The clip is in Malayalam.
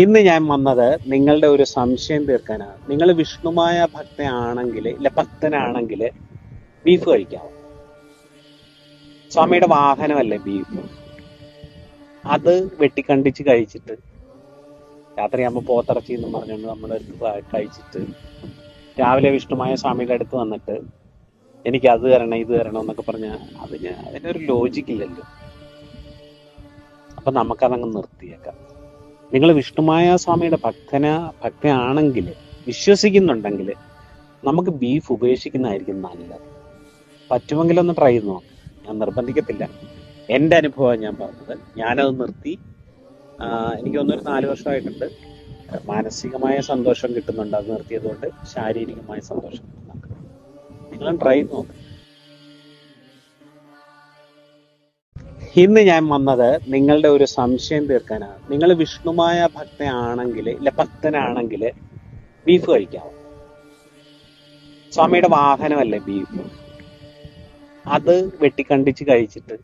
ഇന്ന് ഞാൻ വന്നത് നിങ്ങളുടെ ഒരു സംശയം തീർക്കാനാണ്. നിങ്ങൾ വിഷ്ണുമായ ഭക്തയാണെങ്കിൽ ഇല്ല ഭക്തനാണെങ്കിൽ ബീഫ് കഴിക്കാവോ? സ്വാമിയുടെ വാഹനമല്ലേ ബീഫ് അത് വെട്ടിക്കണ്ടിച്ച് കഴിച്ചിട്ട് രാത്രിയാകുമ്പോൾ പോത്തിറച്ചി എന്ന് പറഞ്ഞുകൊണ്ട് നമ്മുടെ അടുത്ത് കഴിച്ചിട്ട് രാവിലെ വിഷ്ണുമായ സ്വാമിയുടെ അടുത്ത് വന്നിട്ട് എനിക്ക് അത് തരണം ഇത് തരണം എന്നൊക്കെ പറഞ്ഞാൽ അതിന് അതിനൊരു ലോജിക്കില്ലല്ലോ അപ്പൊ നമുക്കതങ്ങ് നിർത്തിയേക്കാം. നിങ്ങൾ വിഷ്ണുമായ സ്വാമിയുടെ ഭക്തന ഭക്തയാണെങ്കിൽ വിശ്വസിക്കുന്നുണ്ടെങ്കിൽ നമുക്ക് ബീഫ് ഉപേക്ഷിക്കുന്നതായിരിക്കും നല്ലത്. പറ്റുമെങ്കിൽ ഒന്ന് ട്രൈ ചെയ്ത് നോക്കാം. ഞാൻ നിർബന്ധിക്കത്തില്ല. എന്റെ അനുഭവമാണ് ഞാൻ പറഞ്ഞത്. ഞാനത് നിർത്തി. എനിക്ക് ഒന്നൊരു നാല് വർഷമായിട്ടുണ്ട്. മാനസികമായ സന്തോഷം കിട്ടുന്നുണ്ട്. അത് നിർത്തിയതുകൊണ്ട് ശാരീരികമായ സന്തോഷം കിട്ടുന്നുണ്ട്. നിങ്ങളും ട്രൈ നോക്ക്. ഇന്ന് ഞാൻ വന്നത് നിങ്ങളുടെ ഒരു സംശയം തീർക്കാനാണ്. നിങ്ങൾ വിഷ്ണുമായ ഭക്തനാണെങ്കിൽ ഇല്ല ഭക്തനാണെങ്കിൽ ബീഫ് കഴിക്കാവോ സ്വാമിയുടെ വാഹനമല്ലേ ബീഫ്? അത് വെട്ടിക്കണ്ടിച്ച് കഴിച്ചിട്ട്